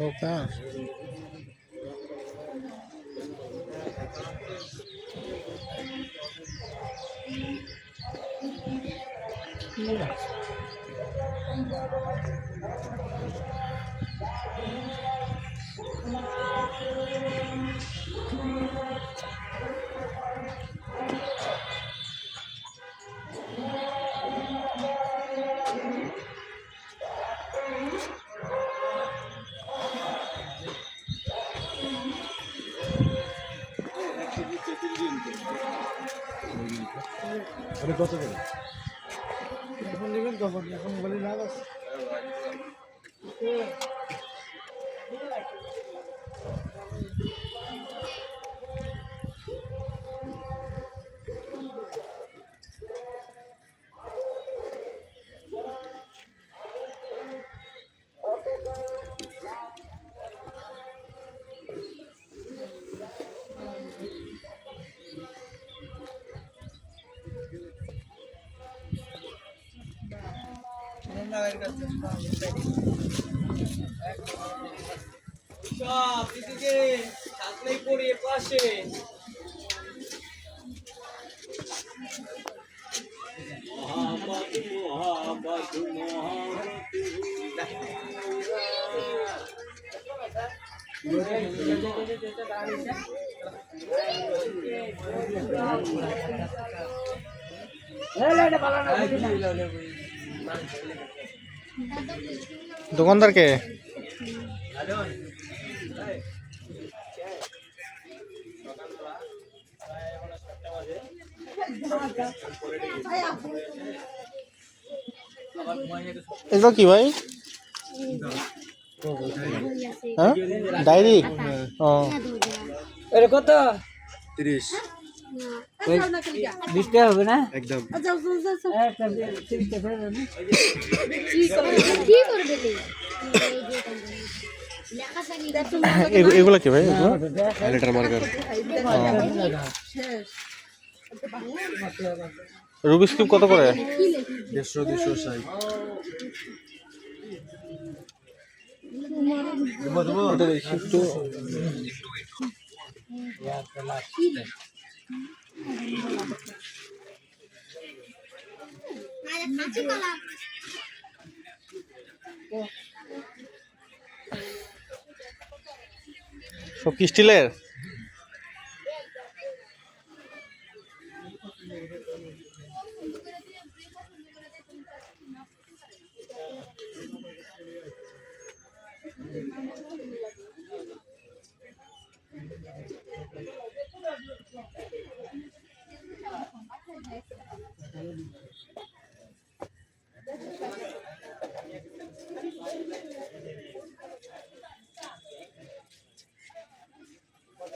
हो का Yeah. দোকান কত দেবো এখন নেবেন তখন এখন বলি লাভ আছে। পাশে মহাবত মহাবত দোকানদার কে? এগুলো কি ভাই? হ্যাঁ? ডায়েরি? ও। এটা কত? তিরিশ। বিশ হবে না? একদম। এগুলো কি ভাই? মার্কার রুবিস কিউব কত করে? দেড়শো দুশো ষাট। একটু। সব কি স্টিলের?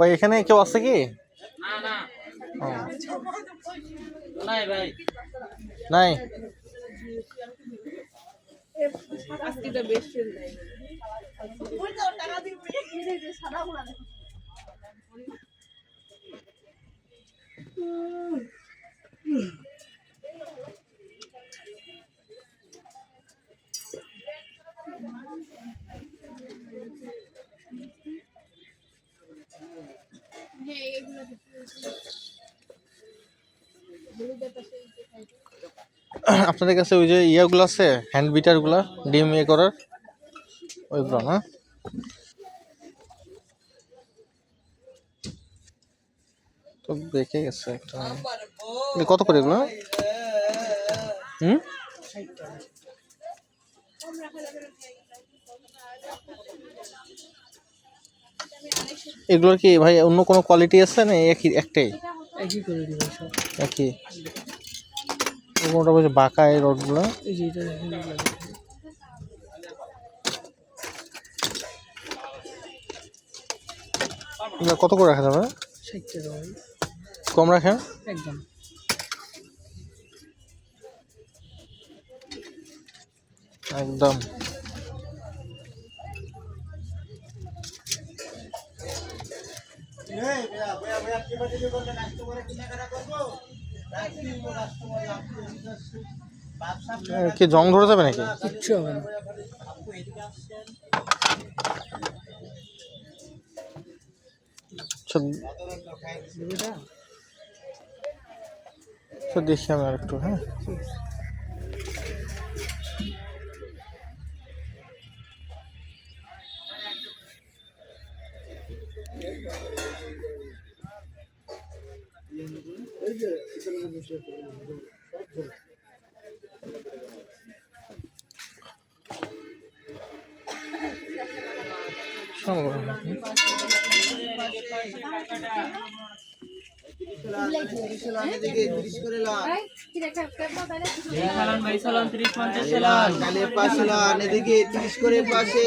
ভাই এখানে কেউ আছে কি? নাই? আপনাদের কাছে ওই যে ইয়াগুলো আছে হ্যান্ড বিটারগুলো ডিম ইয়ে করার, ওইগুলো না? তো দেখে গেছে একটা। কত করে এগুলো? হুম? এগুলোর কি ভাই অন্য কোনো কোয়ালিটি আছে না একই একটাই? একই দিব একই। বলছে বাঁকা এই রডগুলো। কত করে রাখা যাবে? কম রাখেন? একদম। একদম। কি জং ধরে যাবে নাকি? কিচ্ছু হবে না। আচ্ছা আচ্ছা, দেখি আমি আর একটু হ্যাঁ এদিকে তিরিশ করে পাশে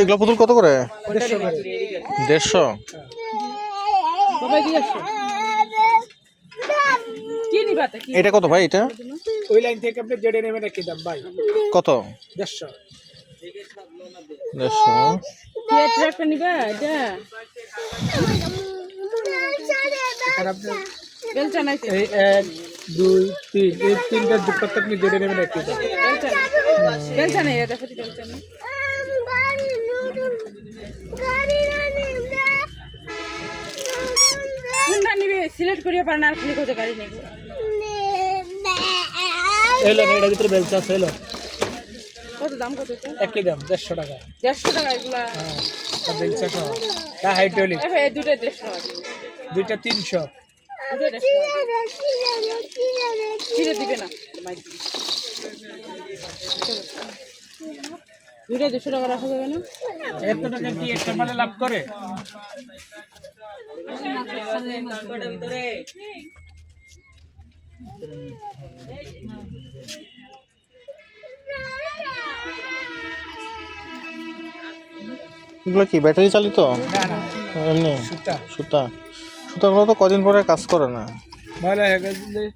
এগুলো পুতুল কত করে? দেড়শো এটা কত ভাই এটা? ওই লাইন থেকে আপনি জেডে নেবেন একই দাম ভাই। কত? দেড়শো। দেড়শো। একটা নিবা এটা? এই এক দুই তিন এই তিনটা করতে আপনি জেডে নেবেন একই দাম। বেলচা নেই। এটা বেলচা নেই। সিলেক্ট করিয়া পারেন আর খালি গাড়ি নেব এলো এটার ভিতরে বেলচা আছে এলো কত দাম কত একই দাম দেড়শো টাকা। দেড়শো টাকা এগুলা। বেলচা সহ তা হাইড্রোলিক এই দুটো দেড়শো দুইটা তিনশো। দেড়শো দিবে না। দেড়শো টাকা রাখা যাবে না। এত টাকা কি একটা মানে লাভ করে? এগুলো কি ব্যাটারি চালিত? এমনি? সুতা। সুতা। সুতাগুলো তো কদিন পরে কাজ করে না। হয়ে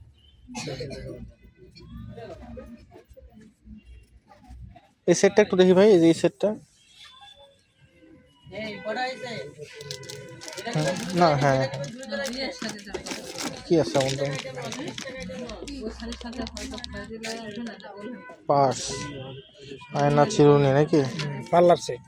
এই সেটটা একটু দেখি ভাই এই যে এই সেটটা না হ্যাঁ। কি আছে আমার দাম পাস। আয়না চিরুনি নাকি? Parlour set.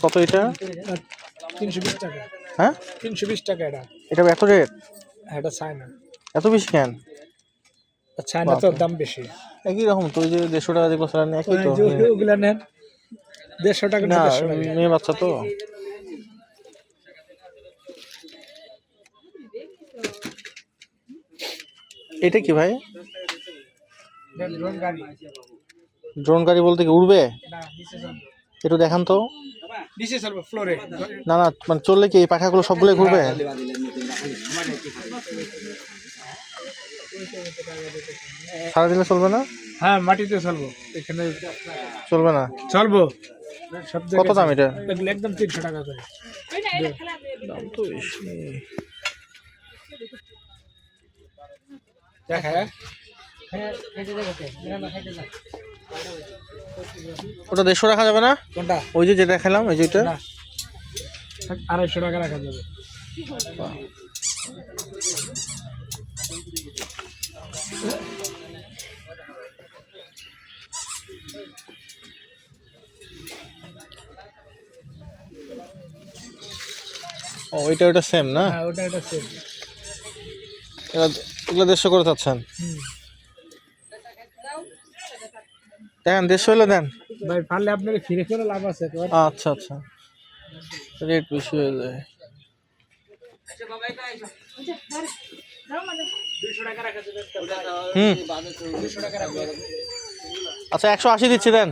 কত এটা? তিনশো বিশ টাকা। হ্যাঁ? তিনশো বিশ টাকা এটা। এটা এত রেট? এটা চায় না এত বেশি কেন? চায় না তোর দাম বেশি। একই রকম তো যে দেড়শো টাকা যেগুলো স্যালারি একই তো ওগুলা নেন দেড়শো টাকা না মেয়ে বাচ্চা তো। এটা কি ভাই? ড্রোন গাড়ি। বলতে কি উড়বে? একটু দেখান তো। নিচে চলবে ফ্লোরে না না মানে চললে কি এই পাখাগুলো সবগুলো ঘুরবে? সারা দিলে চলবে না? হ্যাঁ মাটিতে চলবো। এখানে চলবে না? চলবো। কত দাম এটা? একদম তিনশো টাকা করে। দাম তো বেশি দেখ হ্যাঁ। ওটা দেড়শো রাখা যাবে না? কোনটা? ওই যে যেটা খেলাম ওই যে ওইটা? আড়াইশো টাকা রাখা যাবে। ও ওইটা ওইটা সেম না? হ্যাঁ ওটা এটা সেম এগুলো দেড়শো করে চাচ্ছেন? দেখেন দেড়শো হলে দেন। ভাই পারলে আপনার ফিরে ফিরে লাভ আছে তো আচ্ছা আচ্ছা। রেট বেশি হয়ে যায়। হুম। আচ্ছা একশো আশি দিচ্ছি দেন।